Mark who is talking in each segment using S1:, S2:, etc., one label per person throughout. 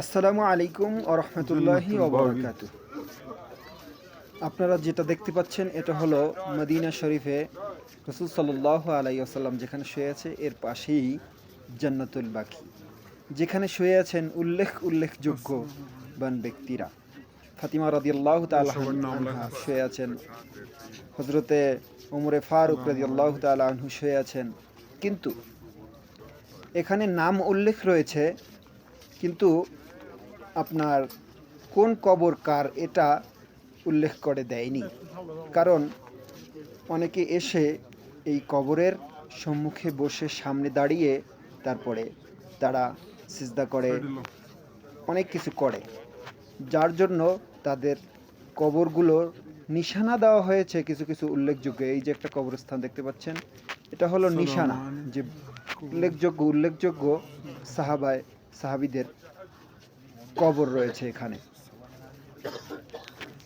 S1: আসসালামু আলাইকুম আরহামতুল্লাহি ওবরাকাত আপনারা যেটা দেখতে পাচ্ছেন এটা হলো মদিনা শরীফে রসুল সাল্লাহ আলাই আসাল্লাম যেখানে শুয়ে আছে এর পাশেই জান্নাতুল বাকি। যেখানে শুয়ে আছেন উল্লেখ উল্লেখযোগ্য বান ব্যক্তিরা। ফাতিমা রাদিয়াল্লাহ তাআলা আনহা শুয়ে আছেন। হজরতে উমরে ফারুক রাদিয়াল্লাহ তাআলা আনহু শুয়ে আছেন। কিন্তু এখানে নাম উল্লেখ রয়েছে কিন্তু আপনার কোন কবর কার এটা উল্লেখ করে দেয়নি। কারণ অনেকে এসে এই কবরের সম্মুখে বসে সামনে দাঁড়িয়ে তারপরে তারা সিজদা করে, অনেক কিছু করে। যার জন্য তাদের কবরগুলোর নিশানা দেওয়া হয়েছে কিছু কিছু উল্লেখযোগ্য। এই যে একটা কবরস্থান দেখতে পাচ্ছেন, এটা হলো নিশানা। যে উল্লেখযোগ্য উল্লেখযোগ্য সাহাবায় সাহাবিদের কবর রয়েছে এখানে।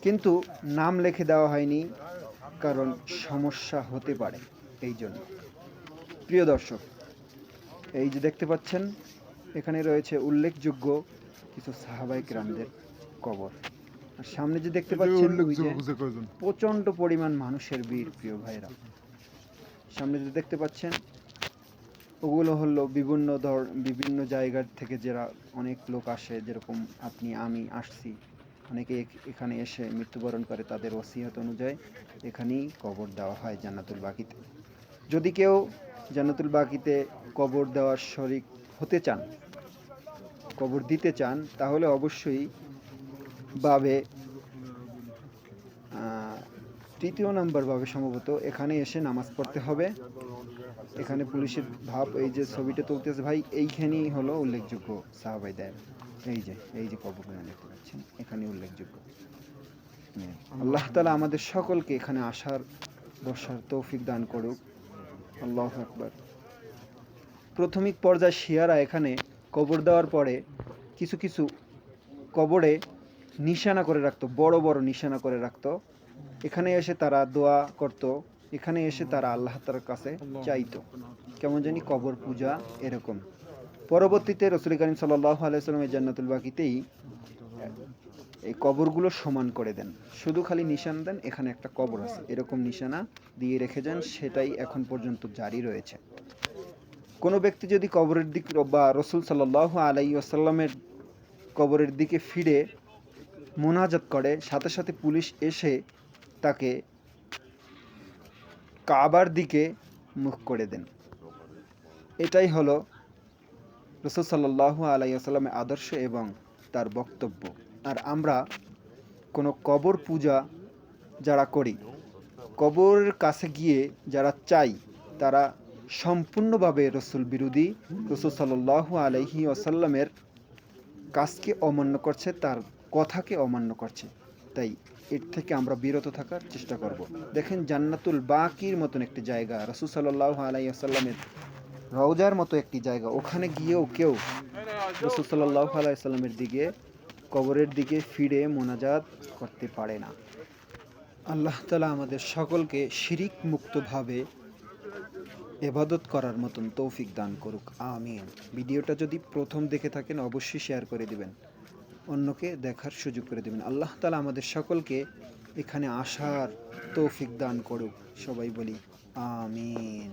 S1: কিন্তু নাম লিখে দেওয়া হয়নি কারণ সমস্যা হতে পারে এই জন্য। প্রিয় দর্শক এই যে দেখতে পাচ্ছেন এখানে রয়েছে উল্লেখযোগ্য কিছু সাহাবাইক রামদের কবর। আর সামনে যে দেখতে পাচ্ছেন প্রচণ্ড পরিমাণ মানুষের ভিড় প্রিয় ভাইরা সামনে যে দেখতে পাচ্ছেন ওগুলো হলো বিভিন্ন ধর বিভিন্ন জায়গার থেকে যারা অনেক লোক আসে যেরকম আপনি আমি আসছি। অনেকে এখানে এসে মৃত্যুবরণ করে তাদের ওসিয়ত অনুযায়ী এখানেই কবর দেওয়া হয় জান্নাতুল বাকিতে। যদি কেউ জান্নাতুল বাকিতে কবর দেওয়ার শরিক হতে চান কবর দিতে চান তাহলে অবশ্যই আহ, তৃতীয় নাম্বার ভাবে সম্ভবত এখানে এসে নামাজ পড়তে হবে। এখানে পুলিশের ভাব, এই যে ছবিটা তুলতেছে ভাই, এইখানেই হলো উল্লেখযোগ্য সাহাবাই দেয় এই যে এই যে কবরগুলো দেখতে পাচ্ছেন এখানে উল্লেখযোগ্য। হ্যাঁ। আল্লাহ তালা আমাদের সকলকে এখানে আসার, বসার তৌফিক দান করুক। আল্লাহ আকবার। প্রাথমিক পর্যায়ে শিয়ারা এখানে কবর দেওয়ার পরে কিছু কিছু কবরে নিশানা করে রাখতো, বড় বড় নিশানা করে রাখতো। এখানে এসে তারা দোয়া করত। এখানে এসে তারা আল্লাহ তার কাছে চাইতো। কেমন জানি কবর পূজা এরকম। পরবর্তীতে রসুল করিম সাল্লাহ আলাইসাল্লামের জান্নাতুল বাকিতেই এই কবরগুলো সমান করে দেন। শুধু খালি নিশান দেন এখানে একটা কবর আছে। এরকম নিশানা দিয়ে রেখে যান সেটাই এখন পর্যন্ত জারি রয়েছে। কোনো ব্যক্তি যদি কবরের দিক বা রসুল সাল্লাহ আলাই আসাল্লামের কবরের দিকে ফিরে মোনাজাত করে সাথে সাথে পুলিশ এসে তাকে কাবার দিকে মুখ করে দেন। এটাই হলো রসুল সাল্লাহ আলাইসাল্লামের আদর্শ এবং তার বক্তব্য। আর আমরা কোনো কবর পূজা যারা করি কবরের কাছে গিয়ে যারা চাই, তারা সম্পূর্ণভাবে রসুল বিরোধী, রসুল সাল্লাহ আলাইহি আসাল্লামের কাজকে অমান্য করছে, তার কথাকে অমান্য করছে। তাই এর থেকে আমরা বিরত থাকার চেষ্টা করব। দেখেন জান্নাতুল বাকির মতন একটি জায়গা, রসুল সাল্লাহ আলাইসাল্লামের রওজার মতো একটি জায়গা। ওখানে গিয়েও কেউ রসুল সাল্লাহ আলাইসাল্লামের দিকে, কবরের দিকে ফিরে মোনাজাত করতে পারে না। আল্লাহ তালা আমাদের সকলকে শিরিক মুক্তভাবে এবাদত করার মতন তৌফিক দান করুক। আমিন। ভিডিওটা যদি প্রথম দেখে থাকেন, অবশ্যই শেয়ার করে দিবেন। অন্যকে দেখার সুযোগ করে দেবেন। আল্লাহ তালা আমাদের সকলকে এখানে আসার তৌফিক দান করুক। সবাই বলি, আমিন।